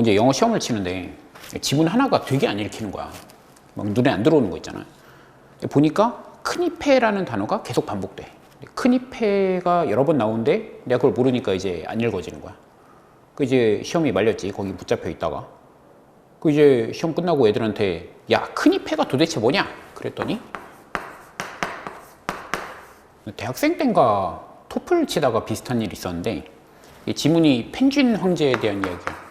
이제 영어 시험을 치는데 지문 하나가 되게 안 읽히는 거야. 막 눈에 안 들어오는 거 있잖아. 보니까 크니페라는 단어가 계속 반복돼. 크니페가 여러 번 나오는데 내가 그걸 모르니까 이제 안 읽어지는 거야. 그 이제 시험이 말렸지. 거기 붙잡혀 있다가. 그 이제 시험 끝나고 애들한테 야 크니페가 도대체 뭐냐? 그랬더니 대학생 땐가 토플 치다가 비슷한 일이 있었는데 이 지문이 펜쥔 황제에 대한 이야기야.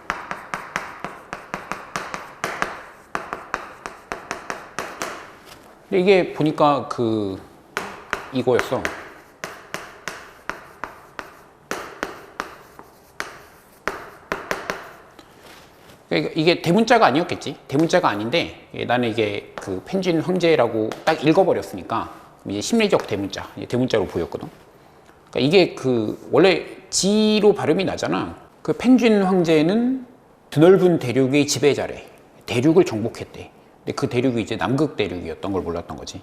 근데 이게 보니까 그 이거였어. 그러니까 이게 대문자가 아니었겠지. 대문자가 아닌데 예, 나는 이게 그 펜쥔 황제라고 딱 읽어버렸으니까 이제 심리적 대문자, 대문자로 보였거든. 그러니까 이게 그 원래 지로 발음이 나잖아. 그 펜쥔 황제는 드넓은 대륙의 지배자래. 대륙을 정복했대. 근데 그 대륙이 이제 남극 대륙이었던 걸 몰랐던 거지.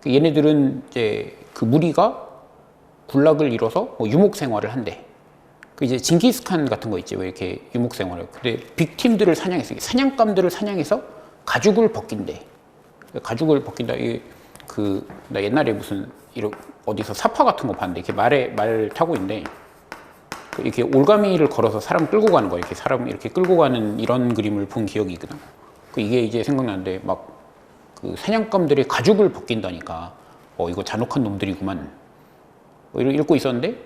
그 얘네들은 이제 그 무리가 군락을 이뤄서 뭐 유목 생활을 한대. 그 이제 징기스칸 같은 거 있지 왜 이렇게 유목 생활을. 근데 빅팀들을 사냥해서 사냥감들을 사냥해서 가죽을 벗긴대. 가죽을 벗긴다. 그나 옛날에 무슨 이런 어디서 사파 같은 거 봤는데 이렇게 말에 말 타고 있는데 그 이렇게 올가미를 걸어서 사람 끌고 가는 거야. 이렇게 사람 이렇게 끌고 가는 이런 그림을 본 기억이 있거든. 그 이게 이제 생각나는데 막 그 사냥감들이 가죽을 벗긴다니까. 어 이거 잔혹한 놈들이구만. 뭐 읽고 있었는데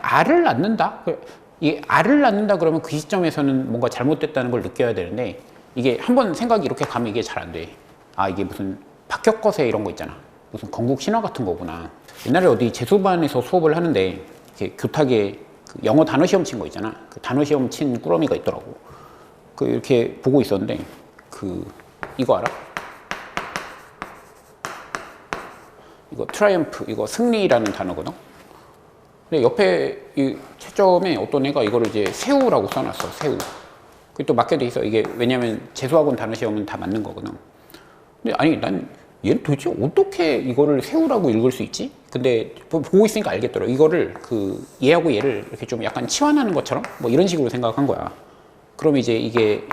알을 낳는다. 그이 알을 낳는다 그러면 그 시점에서는 뭔가 잘못됐다는 걸 느껴야 되는데 이게 한번 생각이 이렇게 가면 이게 잘 안 돼. 아 이게 무슨 박격거세 이런 거 있잖아. 무슨 건국 신화 같은 거구나. 옛날에 어디 재수반에서 수업을 하는데 이렇게 교탁에 그 영어 단어 시험 친 거 있잖아. 그 단어 시험 친 꾸러미가 있더라고. 그 이렇게 보고 있었는데 그 이거 알아? 이거 트라이엄프 이거 승리라는 단어거든. 근데 옆에 이 채점에 어떤 애가 이거를 이제 새우라고 써놨어. 새우. 그게 또 맞게 돼 있어. 이게 왜냐면 재수학원 단어 시험은 다 맞는 거거든. 근데 아니 난 얘는 도대체 어떻게 이거를 새우라고 읽을 수 있지? 근데 보- 보고 있으니까 알겠더라. 이거를 그 얘하고 얘를 이렇게 좀 약간 치환하는 것처럼 뭐 이런 식으로 생각한 거야. 그럼 이제 이게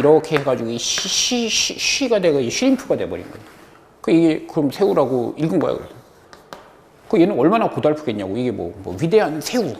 이렇게 해가지고 이 시, 시, 시, 시가 이 쉬림프가 돼버린 거야. 그 이게 그럼 새우라고 읽은 거야. 그 얘는 얼마나 고달프겠냐고. 이게 뭐, 뭐 위대한 새우.